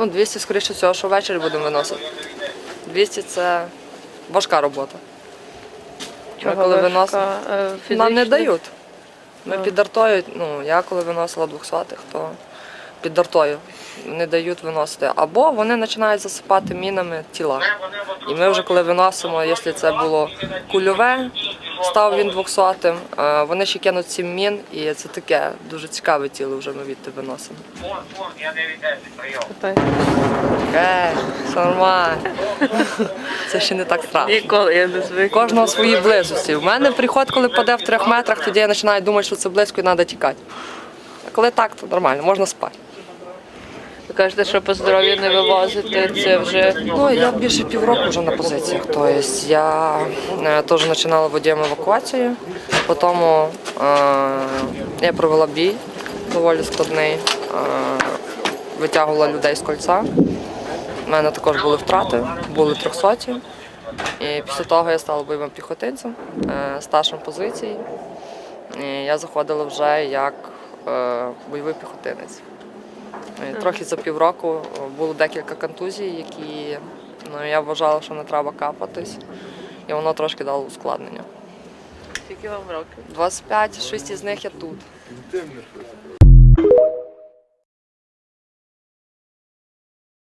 Ну, 200, скоріше всього, що ввечері будемо виносити. 200 це важка робота. Ми коли важка, виносимо, е, нам не дають. Ми під артою, ну, я коли виносила 200-х, то під артою не дають виносити. Або вони починають засипати мінами тіла. І ми вже коли виносимо, якщо це було кульове, став він 200-м, е, вони ще кинуть 7 мін, і це таке дуже цікаве тіло вже ми відти виносимо. Так. Е, все нормально. Це ще не так страшно. Ніколи я не звикла. Кожного свої близості. У мене приход, коли паде в трьох метрах, тоді я починаю думати, що це близько і треба тікати. А коли так, то нормально, можна спати. Ви кажете, що по здоров'ю не вивозите, це вже Ну, я більше півроку вже на позиціях. Тобто я е, теж починала водієм евакуацію, потім е, я провела бій доволі складний, е, витягувала людей з кольця. У мене також були втрати, були трьохсоті. І після того я стала бойовим піхотинцем, старшим позиції. Я заходила вже як бойовий піхотинець. І Трохи за півроку е, було декілька контузій, які ну, я вважала, що не треба капатись, і воно трошки дало ускладнення. скільки вам років? 25, 6 із них я тут.